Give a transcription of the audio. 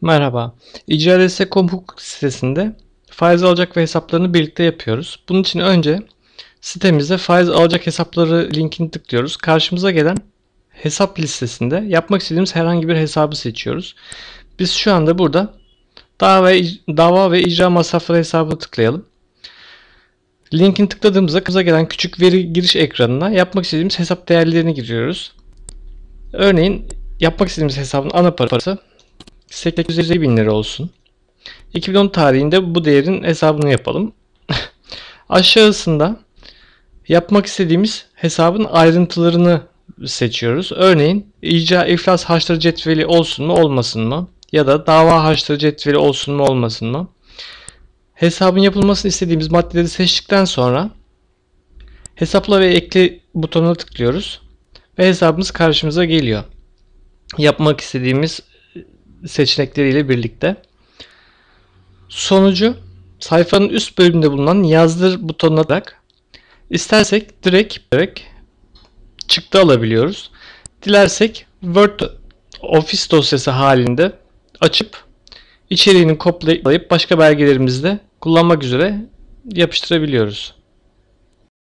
Merhaba. İCRS.com hukuk sitesinde faiz alacak ve hesaplarını birlikte yapıyoruz. Bunun için önce sitemize faiz alacak hesapları linkini tıklıyoruz. Karşımıza gelen hesap listesinde yapmak istediğimiz herhangi bir hesabı seçiyoruz. Biz şu anda burada dava, dava ve icra masrafları hesabını tıklayalım. Linkini tıkladığımızda kıza gelen küçük veri giriş ekranına yapmak istediğimiz hesap değerlerini giriyoruz. Örneğin yapmak istediğimiz hesabın ana parası 850 bin lira olsun. 2010 tarihinde bu değerin hesabını yapalım. Aşağısında yapmak istediğimiz hesabın ayrıntılarını seçiyoruz. Örneğin icra iflas harçları cetveli olsun mu olmasın mı? Ya da dava harçları cetveli olsun mu olmasın mı? Hesabın yapılmasını istediğimiz maddeleri seçtikten sonra hesapla ve ekle butonuna tıklıyoruz. Ve hesabımız karşımıza geliyor. Yapmak istediğimiz seçenekleriyle birlikte. Sonucu sayfanın üst bölümünde bulunan yazdır butonuna tıklayarak istersek direkt, direkt çıktı alabiliyoruz. Dilersek Word Office dosyası halinde açıp içeriğini kopyalayıp başka belgelerimizde kullanmak üzere yapıştırabiliyoruz.